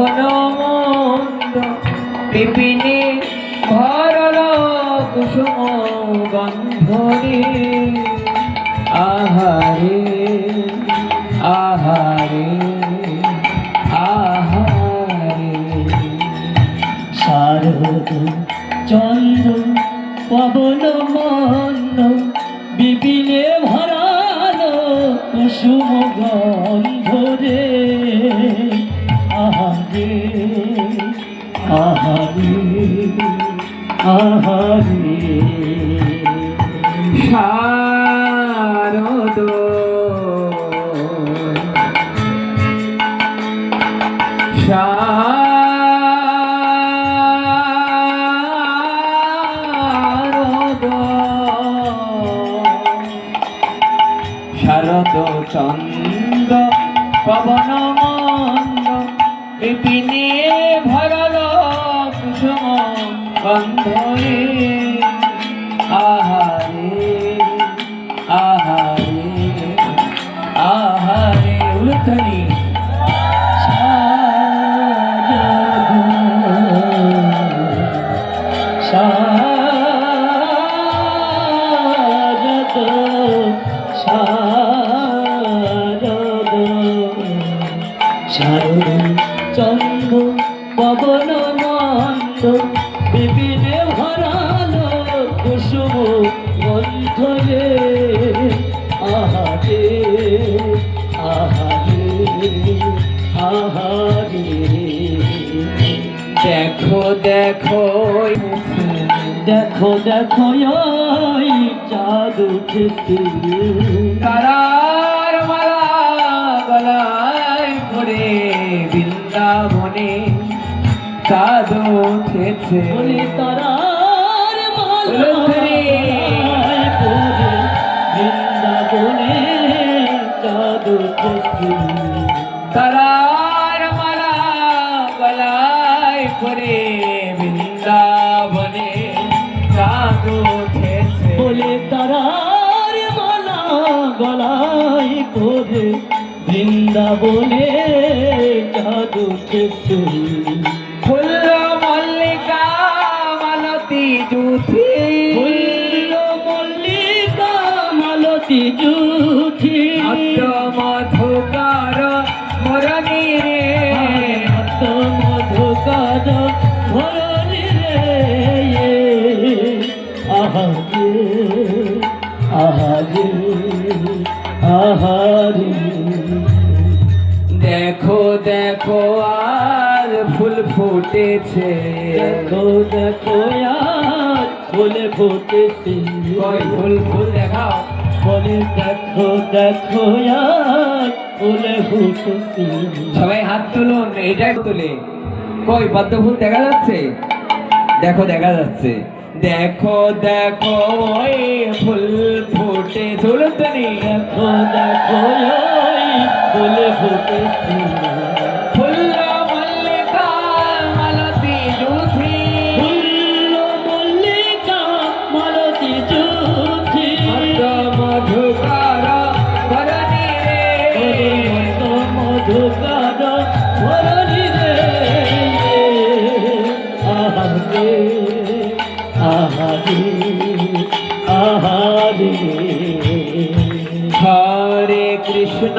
পবন মন্দ বিপিনে ভরল কুসুম গন্ধরে আহারে আহারে আহারে। শারদ চন্দ্র, পবন মন্দ বিপিনে ভরালো কুসুম গন্ধ আহারে। শারদ। শারদ। চন্দ্র পবন মন্দ। বিপিনে ভরল কুসুম গন্ধরে আহারে আহারে আহারে উলুধ্বনি। শারদ শারদ শারদ চন্দ্র পবন মন্দ বিপিনে ভরালো কুসুম গন্ধরে। আহারে আহারে আহারে দেখো দেখো দেখো দেখো চাঁদ উঠেছে। তারার মালা গলায় পরে বৃন্দাবনে চাঁদ উঠেছে বলে তারার বৃন্দাবনে চাঁদ উঠেছে তারার মালা গলায় পরে বৃন্দাবনে চাঁদ উঠেছে বলে তারার মালা গলায় পরে বৃন্দাবনে চাঁদ উঠেছে ফুল মল্লিকা মালতী জুথি ফুল্ল মল্লিকা মালতী জুথি মধুকার মরণী রে। ভক্ত মধুকার ধরণি রে। আহারে আহারে আহারে দেখো দেখো আর ফুল ফুটেছে। দেখো দেখো আর ফুলে ফুটেছে। কই ফুল ফুল দেখাও। বলে দেখো দেখো আর ফুল ফুটেছে। সবাই হাত তুলুন এটাই তুলে। কই পদ্ম ফুল দেখা যাচ্ছে? দেখো দেখা যাচ্ছে। দেখো দেখো ওই ফুল ফুটে চলুন তো দেখো দেখো ফুলে ফুটেছে ফুল মল্লিকা মালতী জুথি ফুল্ল মল্লিকা মালতী জ্যোতি মন্দ মধুকার ভরণী রে মত মধুকার ধরণি রে আহারে আহারে আহারে হরে কৃষ্ণ।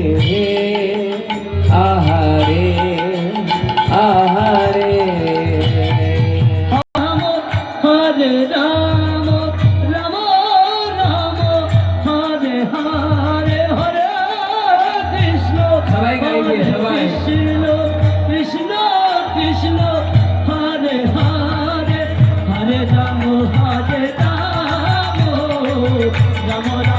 বাবা